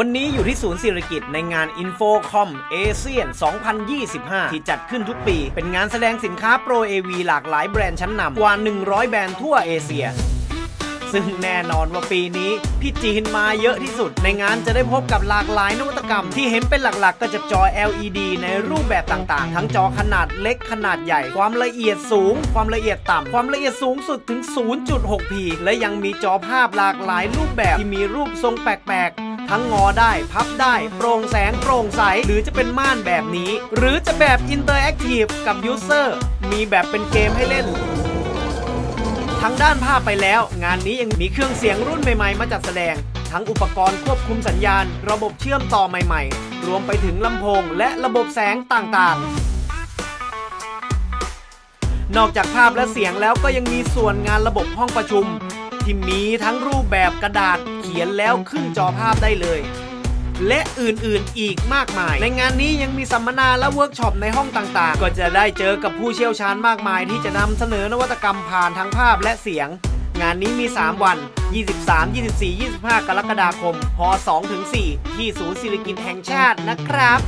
วันนี้อยู่ที่ศูนย์ศิริกิตในงาน Infocom ASEAN 2025 ที่จัดขึ้นทุกปี เป็นงานแสดงสินค้าโปร AV หลากหลายแบรนด์ชั้นนำกว่า 100 แบรนด์ทั่วเอเชีย ซึ่งแน่นอนว่าปีนี้ พี่จีนมาเยอะที่สุด ในงานจะได้พบกับหลากหลายนวัตกรรม ที่เห็นเป็นหลักๆ ก็จะจอ LED ในรูปแบบต่างๆ ทั้งจอขนาดเล็กขนาดใหญ่ ความละเอียดสูง ความละเอียดต่ำความละเอียดสูงสุดถึง 0.6p และยังมีจอภาพหลากหลายรูปแบบที่มีรูปทรงแปลกๆ ทั้งงอได้พับได้ โปร่งแสงโปร่งใส หรือจะเป็นม่านแบบนี้ หรือจะแบบอินเตอร์แอคทีฟกับยูเซอร์มีแบบเป็นเกมให้เล่นทั้งด้านภาพไปแล้ว งานนี้ยังมีเครื่องเสียงรุ่นใหม่ๆ มาจัดแสดง ทั้งอุปกรณ์ควบคุมสัญญาณ ระบบเชื่อมต่อใหม่ๆ รวมไปถึงลำโพงและระบบแสงต่างๆ นอกจากภาพและเสียงแล้วก็ยังมีส่วนงานระบบห้องประชุม ที่มีทั้งรูปแบบกระดาษเขียนแล้วขึ้นจอภาพได้เลย และอื่นๆอีกมากมาย ในงานนี้ยังมีสัมมนาและเวิร์กช็อปในห้องต่างๆ ก็จะได้เจอกับผู้เชี่ยวชาญมากมาย ที่จะนำเสนอนวัตกรรมผ่านทั้งภาพและเสียง งานนี้มี 3 วัน 23 24 25 กรกฎาคม พ2ถึง4ที่ศูนย์ศิริกินแห่งชาตินะครับ